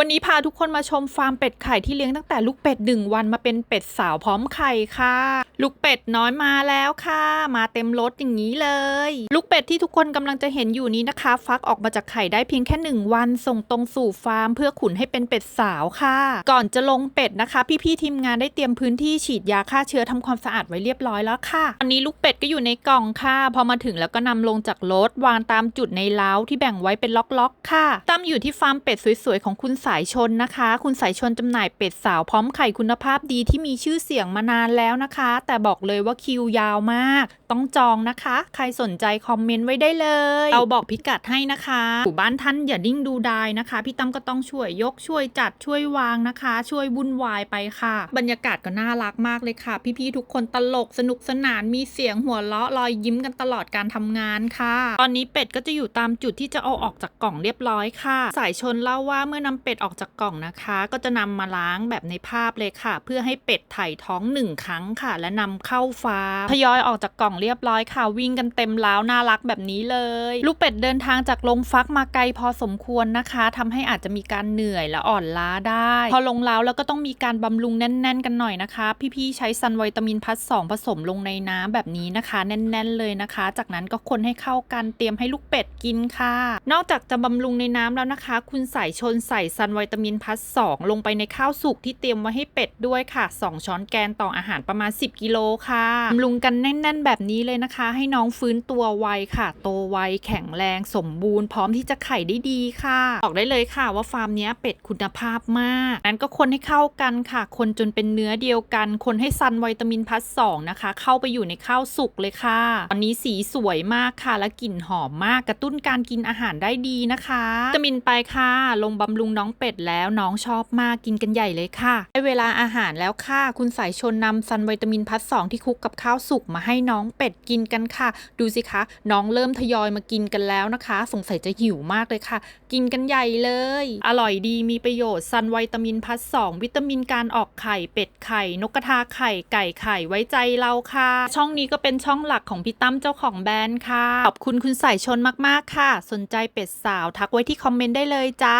วันนี้พาทุกคนมาชมฟาร์มเป็ดไข่ที่เลี้ยงตั้งแต่ลูกเป็ดหนึ่งวันมาเป็นเป็ดสาวพร้อมไข่ค่ะ ลูกเป็ดน้อยมาแล้วค่ะ มาเต็มรถอย่างนี้เลย ลูกเป็ดที่ทุกคนกำลังจะเห็นอยู่นี้นะคะ ฟักออกมาจากไข่ได้เพียงแค่หนึ่งวันส่งตรงสู่ฟาร์ม เพื่อขุนให้เป็นเป็ดสาวค่ะ ก่อนจะลงเป็ดนะคะ พี่ๆทีมงานได้เตรียมพื้นที่ฉีดยาฆ่าเชื้อทำความสะอาดไว้เรียบร้อยแล้วค่ะอันนี้ลูกเป็ดก็อยู่ในกล่องค่ะ พอมาถึงแล้วก็นำลงจากรถวางตามจุดในเล้าที่แบ่งไว้เป็นล็อกๆ ค่ะตั้มอยู่ที่ฟาร์มเป็ดสวยๆของคุณสายชนนะคะ คุณสายชนจำหน่ายเป็ดสาวพร้อมไข่คุณภาพดีที่มีชื่อเสียงมานานแล้วนะคะ แต่บอกเลยว่าคิวยาวมากต้องจองนะคะ ใครสนใจคอมเมนต์ไว้ได้เลย เราบอกพิกัดให้นะคะอยู่บ้านท่านอย่าดิ้งดูดายนะคะ พี่ตั้มก็ต้องช่วยยกช่วยจัดช่วยวางนะคะ ช่วยวุ่นวายไปค่ะ บรรยากาศก็น่ารักมากเลยค่ะ พี่ๆทุกคนตลกสนุกสนานมีเสียงหัวเราะรอยยิ้มกันตลอดการทำงานค่ะ ตอนนี้เป็ดก็จะอยู่ตามจุดที่จะเอาออกจากกล่องเรียบร้อยค่ะ สายชนเล่าว่าเมื่อนำเป็ดออกจากกล่องนะคะ ก็จะนำมาล้างแบบในภาพเลยค่ะ เพื่อให้เป็ดไถ่ท้องหนึ่งครั้งค่ะ และนำเข้าฟาร์มทยอยออกจากกล่องเรียบร้อยค่ะ วิ่งกันเต็มล้าวน่ารักแบบนี้เลย ลูกเป็ดเดินทางจากลงฟักมาไกลพอสมควรนะคะทำให้อาจจะมีการเหนื่อยและอ่อนล้าได้ พอลงล้าวแล้วก็ต้องมีการบำรุงแน่น ๆ กันหน่อยนะคะ พี่ๆใช้ซันวิตามินพัสสองผสมลงในน้ำแบบนี้นะคะ แน่น ๆ เลยนะคะ จากนั้นก็คนให้เข้ากันเตรียมให้ลูกเป็ดกินค่ะ นอกจากจะบำรุงในน้ำแล้วนะคะ คุณสายชนใส่ซันวิตามินพัสสองลงไปในข้าวสุกที่เตรียมไว้ให้เป็ดด้วยค่ะ 2 ช้อนแกงต่ออาหารประมาณ 10 กิโลค่ะบำรุงกันแน่น ๆ แบบนี้เลยนะคะ ให้น้องฟื้นตัวไวค่ะ โตไวแข็งแรงสมบูรณ์พร้อมที่จะไข่ได้ดีค่ะ บอกได้เลยค่ะว่าฟาร์มนี้เป็ดคุณภาพมากนั้นก็คนให้เข้ากันค่ะ คนจนเป็นเนื้อเดียวกัน คนให้ซันวิตามินพัสสองนะคะ เข้าไปอยู่ในข้าวสุกเลยค่ะตอนนี้สีสวยมากค่ะ และกลิ่นหอมมากกระตุ้นการกินอาหารได้ดีนะคะวิตามินไปค่ะ ลงบำรุงน้องเป็ดแล้วน้องชอบมากกินกันใหญ่เลยค่ะได้เวลาอาหารแล้วค่ะ คุณสายชนนำซันวิตามินพัสสองที่คลุกกับข้าวสุกมาให้น้องเป็ดกินกันค่ะ ดูสิคะ น้องเริ่มทยอยมากินกันแล้วนะคะ สงสัยจะหิวมากเลยค่ะ กินกันใหญ่เลย อร่อยดีมีประโยชน์ซันวิตามินพัสสองวิตามินการออกไข่เป็ดไข่ นกกระทาไข่ไก่ไข่ไว้ใจเราค่ะ ช่องนี้ก็เป็นช่องหลักของพี่ตั้มเจ้าของแบรนด์ค่ะขอบคุณคุณสายชนมากๆค่ะ สนใจเป็ดสาวทักไว้ที่คอมเมนต์ได้เลยจ้า